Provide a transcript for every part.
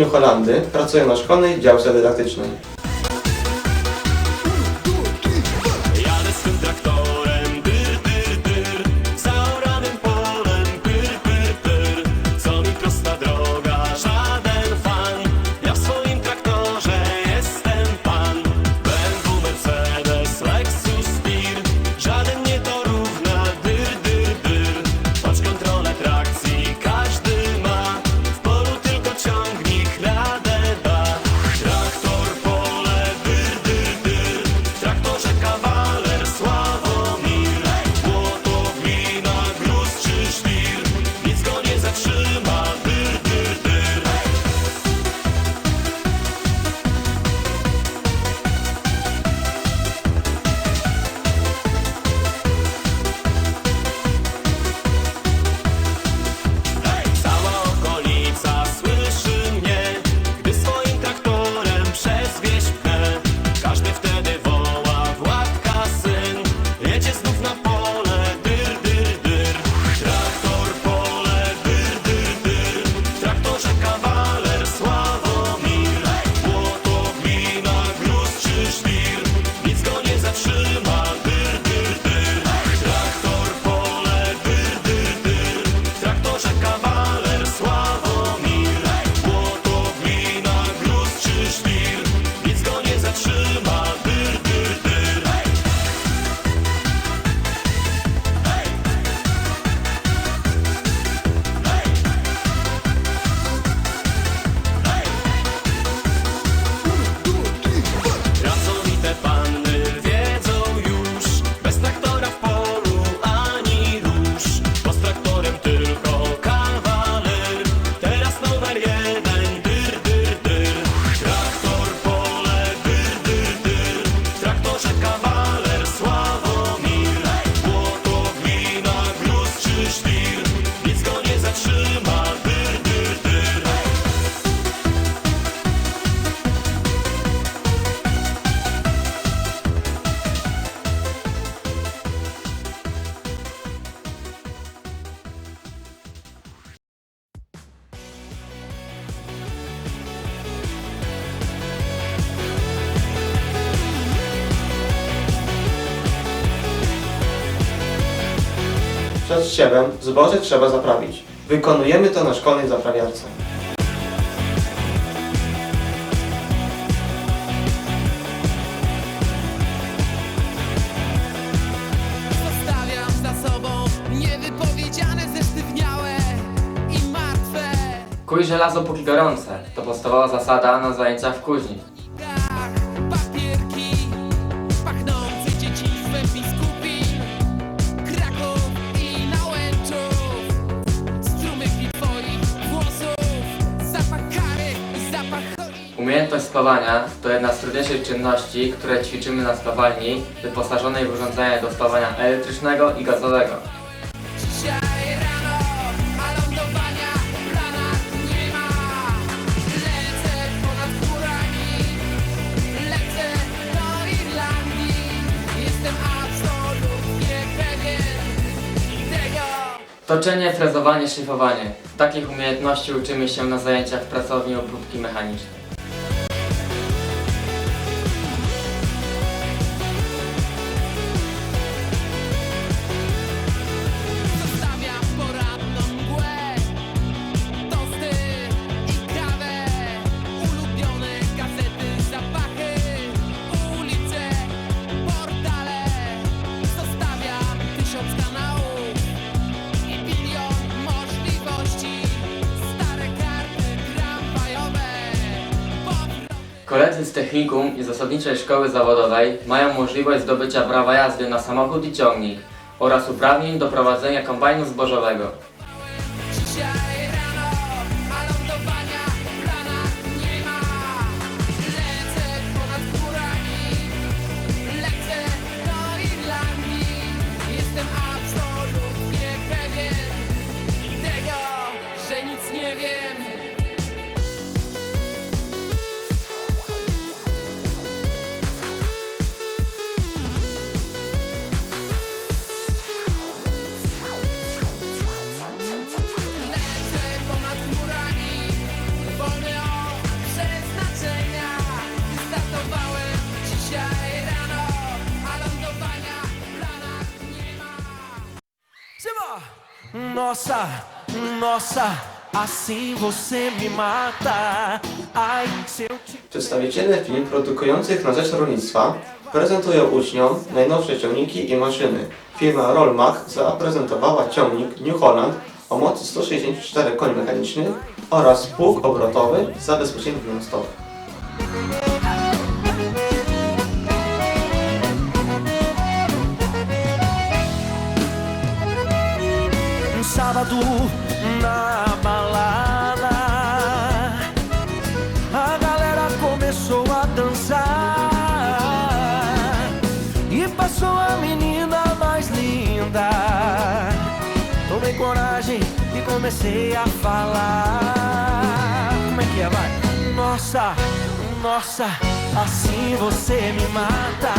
południu Holandii pracuję na szkolnej działce dydaktycznej. Z siewem, zboże trzeba zaprawić. Wykonujemy to na szkolnej zaprawiarce. Zostawiam za sobą niewypowiedziane, i martwe. Kuj żelazo póki gorące. To podstawowa zasada no na zajęciach w kuźni. Umiejętność spawania to jedna z trudniejszych czynności, które ćwiczymy na spawalni wyposażonej w urządzenia do spawania elektrycznego i gazowego. Toczenie, frezowanie, szlifowanie. Takich umiejętności uczymy się na zajęciach w pracowni obróbki mechanicznej. Koledzy z technikum i zasadniczej szkoły zawodowej mają możliwość zdobycia prawa jazdy na samochód i ciągnik oraz uprawnień do prowadzenia kombajnu zbożowego. Nossa, nossa, assim você me mata. Ai, se eu te Przedstawiciele firm produkujących na rzecz rolnictwa prezentują uczniom najnowsze ciągniki i maszyny. Firma Rollmach zaprezentowała ciągnik New Holland o mocy 164 koni mechanicznych oraz pług obrotowy z zabezpieczeniem comecei a falar. Como é que é, vai? Nossa, nossa, assim você me mata.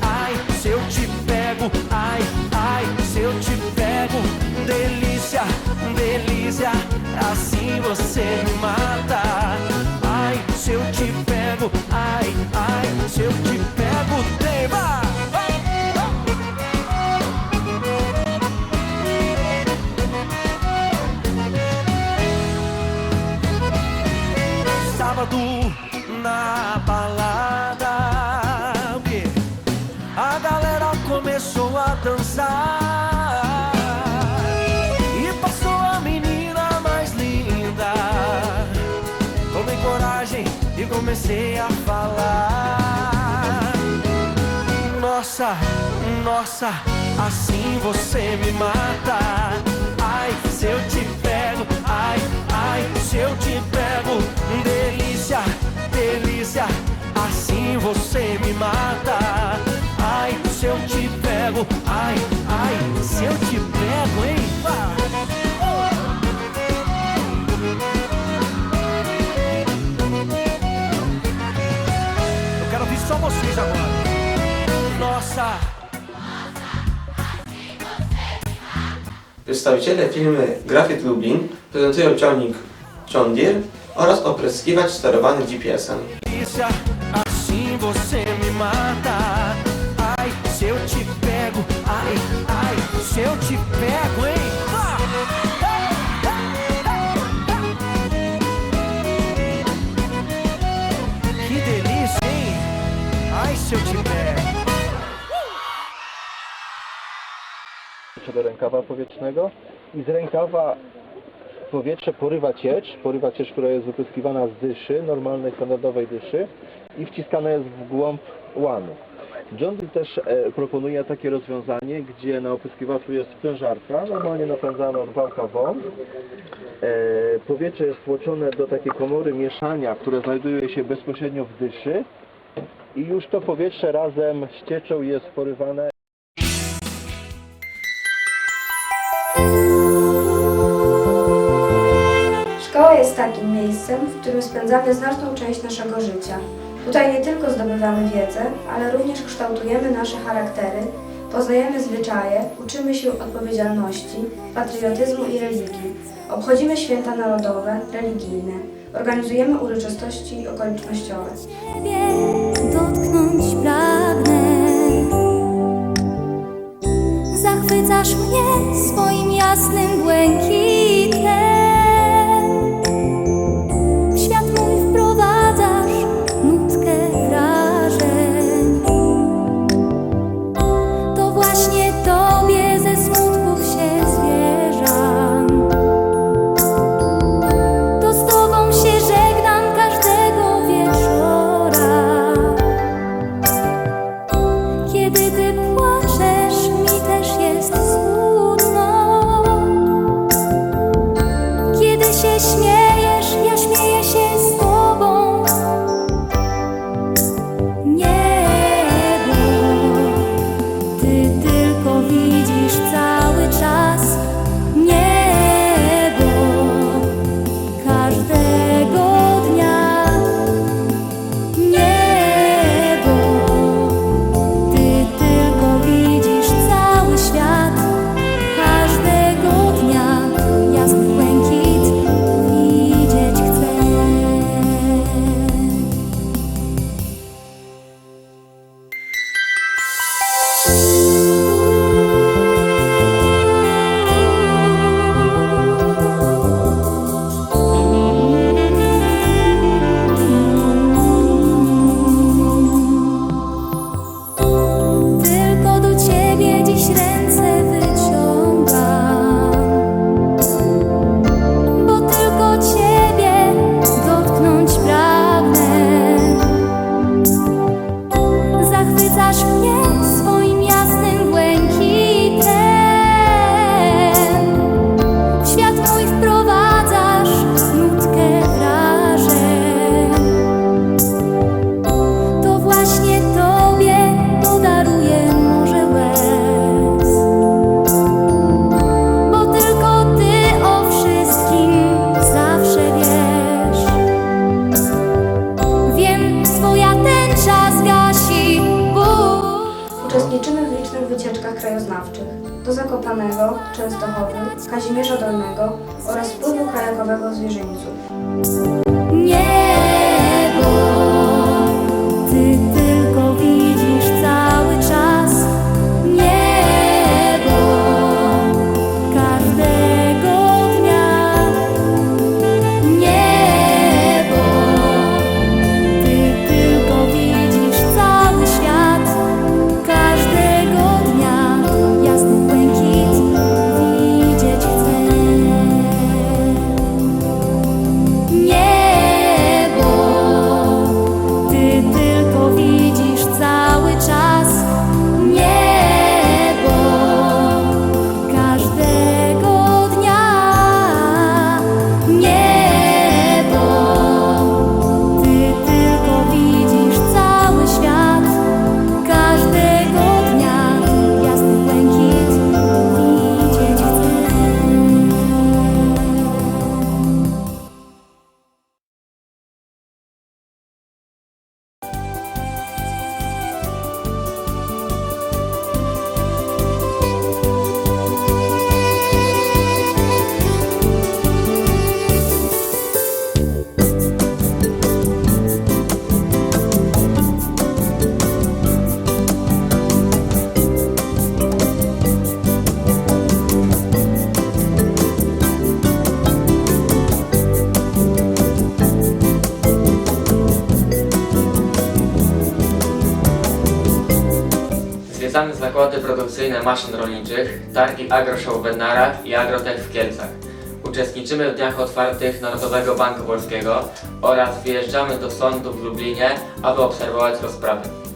Ai, se eu te pego, ai, ai, se eu te pego, delícia, delícia, assim você me mata. Ai, se eu te pego, ai, ai, se eu te pego, tema. Na balada? A galera começou a dançar. E passou a menina mais linda. Tomei coragem e comecei a falar. Nossa, nossa, assim você me mata. Ai, vocês agora. Nossa, Przedstawiciele firmy Graphit Lublin prezentują ciągnik John Deere oraz opryskiwacz sterowany GPS-em. se do rękawa powietrznego i z rękawa powietrze porywa ciecz, porywa ciecz, która jest wypryskiwana z dyszy, normalnej, standardowej dyszy i wciskana jest w głąb łanu. John Deere też e, proponuje takie rozwiązanie, gdzie na opryskiwaczu jest sprężarka, normalnie napędzana od wałka. E, powietrze jest tłoczone do takiej komory mieszania, które znajduje się bezpośrednio w dyszy i już to powietrze razem z cieczą jest porywane takim miejscem, w którym spędzamy znaczną część naszego życia. Tutaj nie tylko zdobywamy wiedzę, ale również kształtujemy nasze charaktery, poznajemy zwyczaje, uczymy się odpowiedzialności, patriotyzmu i religii. Obchodzimy święta narodowe, religijne, organizujemy uroczystości okolicznościowe. Dotknąć pragnę. Zachwycasz mnie swoim jasnym błękitem. Uczestniczymy w licznych wycieczkach krajoznawczych do Zakopanego, Częstochowy, Kazimierza Dolnego oraz wpływu kajakowego w Zwierzyńcu. Niebo, produkcyjne maszyn rolniczych, targi AgroShow w Bednarach i Agrotech w Kielcach. Uczestniczymy w dniach otwartych Narodowego Banku Polskiego oraz wyjeżdżamy do sądu w Lublinie, aby obserwować rozprawy.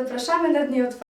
Zapraszamy na dni otwarte.